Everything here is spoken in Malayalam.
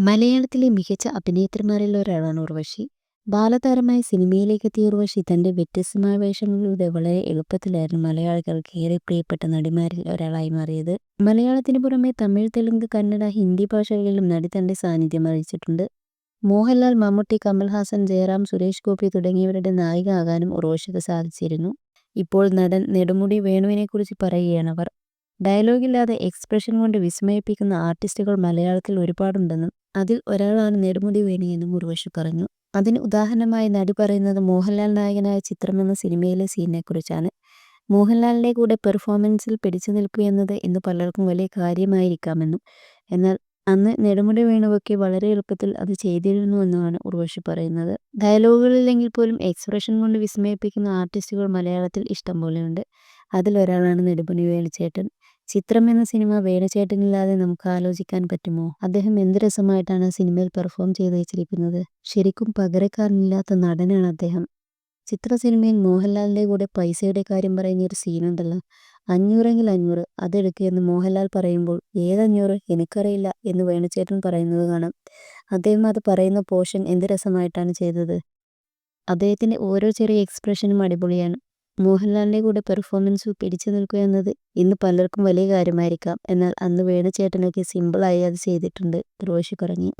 മലയാളത്തിലെ മികച്ച അഭിനേത്രിമാരിൽ ഒരാളാണ് ഉർവശി. ബാലതാരമായി സിനിമയിലേക്കെത്തിയ ഉർവശി തന്റെ വ്യത്യസ്തമായ വേഷങ്ങളിലൂടെ വളരെ എളുപ്പത്തിലായിരുന്നു മലയാളികൾക്ക് ഏറെ പ്രിയപ്പെട്ട നടിമാരിൽ ഒരാളായി മാറിയത്. മലയാളത്തിന് പുറമെ തമിഴ്, തെലുങ്ക്, കന്നഡ, ഹിന്ദി ഭാഷകളിലും നടി തന്റെ സാന്നിധ്യം അറിയിച്ചിട്ടുണ്ട്. മോഹൻലാൽ, മമ്മൂട്ടി, കമൽഹാസൻ, ജയറാം, സുരേഷ് ഗോപി തുടങ്ങിയവരുടെ നായിക ആകാനും ഉർവശിക്ക് സാധിച്ചിരുന്നു. ഇപ്പോൾ നടൻ നെടുമുടി വേണുവിനെക്കുറിച്ച് പറയുകയാണവർ. ഡയലോഗില്ലാതെ എക്സ്പ്രഷൻ കൊണ്ട് വിസ്മയിപ്പിക്കുന്ന ആർട്ടിസ്റ്റുകൾ മലയാളത്തിൽ ഒരുപാടുണ്ടെന്നും അതിൽ ഒരാളാണ് നെടുമുടി വേണുവെന്നും ഉർവശി പറഞ്ഞു. അതിന് ഉദാഹരണമായി നടി പറയുന്നത് മോഹൻലാൽ നായകനായ ചിത്രം എന്ന സിനിമയിലെ സീനിനെക്കുറിച്ചാണ്. മോഹൻലാലിന്റെ കൂടെ പെർഫോമൻസിൽ പിടിച്ചു നിൽക്കുക എന്നത് ഇന്ന് പലർക്കും വലിയ കാര്യമായിരിക്കാമെന്നും എന്നാൽ അന്ന് നെടുമുടി വേണുവൊക്കെ വളരെ എളുപ്പത്തിൽ അത് ചെയ്തിരുന്നു എന്നുമാണ് ഉർവശി പറയുന്നത്. ഡയലോഗുകളില്ലെങ്കിൽ പോലും എക്സ്പ്രഷൻ കൊണ്ട് വിസ്മയിപ്പിക്കുന്ന ആർട്ടിസ്റ്റുകൾ മലയാളത്തിൽ ഇഷ്ടം പോലെയുണ്ട്. അതിലൊരാളാണ് നെടുമുടി വേണുചേട്ടൻ. ചിത്രം എന്ന സിനിമ വേണുചേട്ടനില്ലാതെ നമുക്ക് ആലോചിക്കാൻ പറ്റുമോ? അദ്ദേഹം എന്ത് രസമായിട്ടാണ് സിനിമയിൽ പെർഫോം ചെയ്ത് വെച്ചിരിക്കുന്നത്. ശരിക്കും പകരക്കാരനില്ലാത്ത നടനാണ് അദ്ദേഹം. ചിത്ര സിനിമയിൽ മോഹൻലാലിന്റെ കൂടെ പൈസയുടെ കാര്യം പറയുന്ന ഒരു സീനുണ്ടല്ലോ. അഞ്ഞൂറെങ്കിൽ അഞ്ഞൂറ് അതെടുക്ക് എന്ന് മോഹൻലാൽ പറയുമ്പോൾ ഏതഞ്ഞൂറ് എനിക്കറിയില്ല എന്ന് വേണുചേട്ടൻ പറയുന്നത് കാണാം. അദ്ദേഹം അത് പറയുന്ന പോർഷൻ എന്ത് രസമായിട്ടാണ് ചെയ്തത്. അദ്ദേഹത്തിന്റെ ഓരോ ചെറിയ എക്സ്പ്രഷനും അടിപൊളിയാണ്. മോഹൻലാലിന്റെ കൂടെ പെർഫോമൻസ് പിടിച്ചു നിൽക്കുക എന്നത് ഇന്ന് പലർക്കും വലിയ കാര്യമായിരിക്കാം. എന്നാൽ അന്ന് വേണുചേട്ടനൊക്കെ സിമ്പിളായി അത് ചെയ്തിട്ടുണ്ട് പറഞ്ഞു.